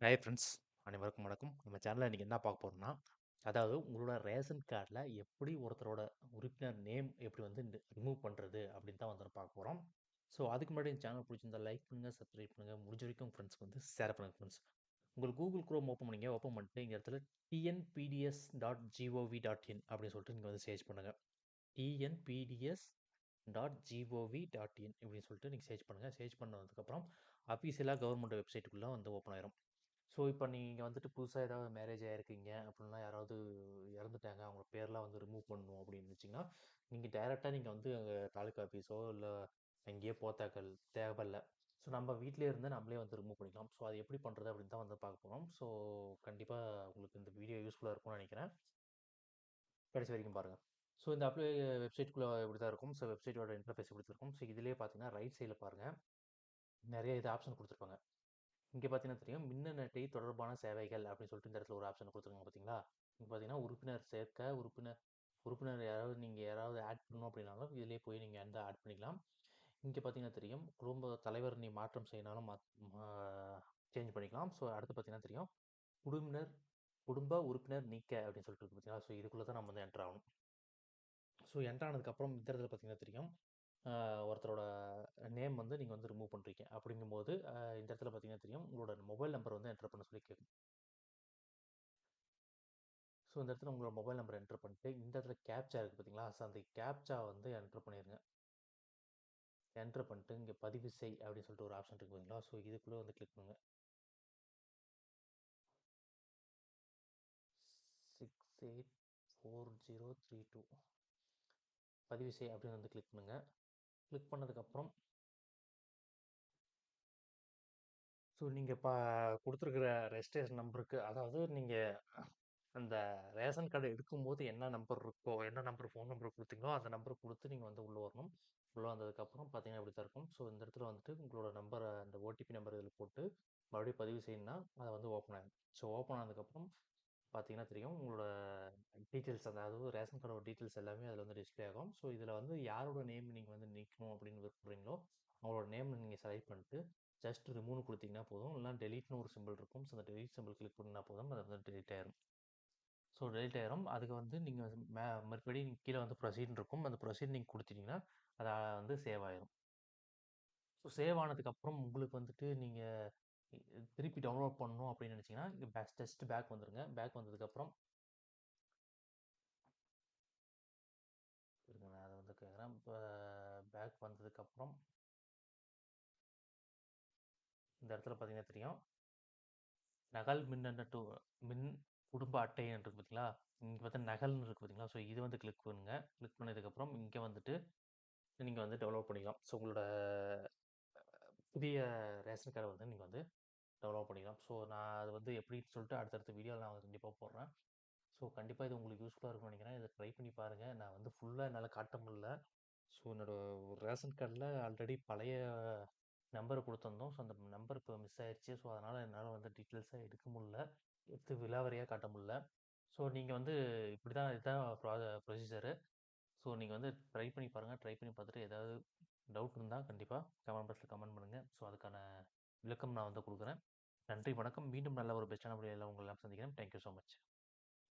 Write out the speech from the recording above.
Hi friends அனைவருக்கும் வணக்கம். நம்ம சேனலில் இன்றைக்கி என்ன பார்க்க போகிறோம்னா அதாவது உங்களோட ரேஷன் கார்டில் எப்படி ஒருத்தரோட உறுப்பினர் நேம் எப்படி வந்து ரிமூவ் பண்ணுறது அப்படின்னு தான் வந்து பார்க்க போகிறோம் ஸோ அதுக்கு முன்னாடி இந்த சேனல் பிடிச்சிருந்தா லைக் பண்ணுங்கள் சப்ஸ்கிரைப் பண்ணுங்கள் முடிஞ்ச வரைக்கும் ஃப்ரெண்ட்ஸ்க்கு வந்து ஷேர் பண்ணுங்கள் ஃப்ரெண்ட்ஸ் உங்களுக்கு கூகுள் குரோம் ஓப்பன் பண்ணிங்க ஓப்பன் பண்ணிட்டு இந்த இடத்துல TNPDS dot G O V dot in அப்படின்னு சொல்லிட்டு நீங்கள் வந்து சர்ச் பண்ணுங்கள் TNPDS dot G O V dot in இப்படின்னு சொல்லிட்டு நீங்கள் சர்ச் பண்ணுங்கள் சர்ச் பண்ணதுக்கப்புறம் அஃபீஷியலாக கவர்மெண்ட் வெப்சைட்டுக்குள்ளே வந்து ஓப்பன் ஆயிரும். ஸோ இப்போ நீங்கள் வந்துட்டு புதுசாக ஏதாவது மேரேஜ் ஆகிருக்கீங்க அப்படின்னா யாராவது இறந்துட்டாங்க அவங்க பேர்லாம் வந்து ரிமூவ் பண்ணணும் அப்படின்னு வச்சிங்கன்னா நீங்கள் டைரெக்டாக நீங்கள் வந்து அங்கே தாலுக்கா ஆஃபீஸோ இல்லை எங்கேயோ போத்தாக்கள் தேவையில்ல. ஸோ நம்ம வீட்டிலே இருந்து நம்மளே வந்து ரிமூவ் பண்ணிக்கலாம். ஸோ அது எப்படி பண்ணுறது அப்படின்னு தான் வந்து பார்க்க போகிறோம் ஸோ கண்டிப்பாக உங்களுக்கு இந்த வீடியோ யூஸ்ஃபுல்லாக இருக்கும்னு நினைக்கிறேன். கடைசி வரைக்கும் பாருங்கள் ஸோ இந்த அப்ளை வெப்சைட்குள்ளே இப்படி தான் இருக்கும். ஸோ வெப்சைட்டோட இன்டர்ஃபேஸ் இப்படி தான் இருக்கும். ஸோ இதிலே பார்த்தீங்கன்னா ரைட் சைடில் பாருங்கள் நிறைய இது ஆப்ஷன் கொடுத்துருப்பாங்க. இங்கே பார்த்தீங்கன்னா தெரியும். மின்னணு அட்டை தொடர்பான சேவைகள் அப்படின்னு சொல்லிட்டு இந்த இடத்துல ஒரு ஆப்ஷன் கொடுத்துருக்காங்க பார்த்தீங்களா? இங்கே பார்த்தீங்கன்னா உறுப்பினர் சேர்க்க உறுப்பினர் உறுப்பினர் யாராவது நீங்கள் யாராவது ஆட் பண்ணணும் அப்படின்னாலும் இதிலே போய் நீங்கள் எந்த ஆட் பண்ணிக்கலாம். இங்கே பார்த்தீங்கன்னா தெரியும். குடும்ப தலைவர் நீ மாற்றம் செய்யணாலும் சேஞ்ச் பண்ணிக்கலாம். ஸோ அடுத்து பார்த்தீங்கன்னா தெரியும். குடும்பினர் குடும்ப உறுப்பினர் நீக்க அப்படின்னு சொல்லிட்டு இருக்கு பார்த்தீங்களா? ஸோ இதுக்குள்ளே தான் நம்ம வந்து என்டர் ஆகணும். ஸோ என்டர் ஆனதுக்கப்புறம் இந்த இடத்துல பார்த்தீங்கன்னா தெரியும். ஒருத்தரோட நேம் வந்து நீங்கள் வந்து ரிமூவ் பண்ணுறீங்க அப்படிங்கும்போது இந்த இடத்துல பார்த்தீங்கன்னா தெரியும். உங்களோட மொபைல் நம்பர் வந்து என்டர் பண்ண சொல்லி கேட்கும். ஸோ இந்த இடத்துல உங்களோட மொபைல் நம்பர் என்டர் பண்ணிட்டு இந்த இடத்துல கேப்சா இருக்குது பார்த்தீங்களா ஸோ அந்த கேப்சா வந்து என்டர் பண்ணிடுங்க என்டர் பண்ணிட்டு இங்கே பதிவு செய் அப்படின்னு சொல்லிட்டு ஒரு ஆப்ஷன் இருக்குது பார்த்தீங்களா ஸோ இதுக்குள்ளே வந்து கிளிக் பண்ணுங்கள் six eight four zero three two பதிவு செய் அப்படின்னு வந்து கிளிக் பண்ணுங்கள் கிளிக் பண்ணதுக்கப்புறம் ஸோ நீங்கள் இப்போ கொடுத்துருக்குற ரெஜிஸ்ட்ரேஷன் நம்பருக்கு அதாவது நீங்கள் அந்த ரேஷன் கார்டு எடுக்கும்போது என்ன நம்பர் இருக்கோ என்ன நம்பர் ஃபோன் நம்பர் கொடுத்தீங்களோ அந்த நம்பர் கொடுத்து நீங்கள் வந்து உள்ளே வரணும். உள்ளே வந்ததுக்கப்புறம் பார்த்தீங்கன்னா இப்படி தான் இருக்கும். ஸோ இந்த இடத்துல வந்துட்டு உங்களோட நம்பரை அந்த ஓடிபி நம்பர் இதில் போட்டு மறுபடியும் பதிவு செய்யணும்னா அதை வந்து ஓப்பன் ஆகும் ஸோ ஓப்பன் ஆனதுக்கப்புறம் பார்த்தீங்கன்னா தெரியும் உங்களோட டீட்டெயில்ஸ் அதாவது ரேஷன் கார்டோட டீட்டெயில்ஸ் எல்லாமே அதில் வந்து டிஸ்பிளே ஆகும். ஸோ இதில் வந்து யாரோட நேம் நீங்கள் வந்து நீக்கணும் அப்படின்னு விரும்புகிறீங்களோ அவங்களோட நேம் நீங்கள் செலக்ட் பண்ணிட்டு ஜஸ்ட் ரிமூவ் கொடுத்தீங்கன்னா போதும். இல்லைனா டெலிட்னு ஒரு சிம்பிள் இருக்கும். ஸோ அந்த டெலிட் சிம்பிள் கிளிக் பண்ணால் போதும். அது வந்து டெலிட் ஆயிரும். ஸோ டெலிட் ஆயிரும். அதுக்கு வந்து நீங்கள் மே மறுபடி கீழே வந்து ப்ரொசீட் இருக்கும். அந்த ப்ரொசீட் நீங்கள் கொடுத்துட்டிங்கன்னா அதை வந்து சேவ் ஆயிரும். ஸோ சேவ் ஆனதுக்கப்புறம் உங்களுக்கு வந்துட்டு நீங்கள் திருப்பி டவுன்லோட் பண்ணணும் அப்படின்னு நினச்சிங்கன்னா இங்கே பேக் டெஸ்ட் பேக் வந்துடுங்க பேக் வந்ததுக்கப்புறம் இருங்க நான் அதை வந்து கேட்குறேன். இப்போ பேக் வந்ததுக்கப்புறம் இந்த இடத்துல பார்த்தீங்கன்னா தெரியும். நகல் மின்னணு டூ மின் குடும்ப அட்டை இருக்குது பார்த்தீங்களா? இங்கே பார்த்தா நகல்னு இருக்குது பார்த்தீங்களா? ஸோ இது வந்து கிளிக் பண்ணுங்கள் கிளிக் பண்ணதுக்கப்புறம் இங்கே வந்துட்டு நீங்கள் வந்து டெவலப் பண்ணிக்கலாம். ஸோ உங்களோட புதிய ரேஷன் கார்டை வந்து நீங்கள் வந்து டெவலப் பண்ணிக்கலாம். ஸோ நான் அது வந்து எப்படின்னு சொல்லிட்டு அடுத்தடுத்த வீடியோவில் நான் கண்டிப்பாக போடுறேன். ஸோ கண்டிப்பாக இது உங்களுக்கு யூஸ்ஃபுல்லாக இருக்கும்னு நினைக்கிறேன். இதை ட்ரை பண்ணி பாருங்கள் நான் வந்து ஃபுல்லாக என்னால் காட்ட முடியல. ஸோ என்னோடய ரேஷன் கார்டில் ஆல்ரெடி பழைய நம்பர் கொடுத்துருந்தோம். ஸோ அந்த நம்பர் இப்போ மிஸ் ஆயிடுச்சு ஸோ அதனால் என்னால் வந்து டீட்டெயில்ஸாக எடுக்க முடில எடுத்து விலாவரியாக காட்ட முடில ஸோ நீங்கள் வந்து இப்படி தான் இதுதான் ப்ரா ப்ரொசீஜரு. ஸோ நீங்கள் வந்து ட்ரை பண்ணி பாருங்கள் ட்ரை பண்ணி பார்த்துட்டு ஏதாவது டவுட் இருந்தால் கண்டிப்பாக கமெண்ட் பாக்ஸில் கமெண்ட் பண்ணுங்கள் ஸோ அதுக்கான விளக்கம் நான் வந்து கொடுக்குறேன். நன்றி வணக்கம். மீண்டும் நல்ல ஒரு பெஸ்ட்டான முறையில் உங்களை எல்லாம் சந்திக்கிறேன். Thank you so much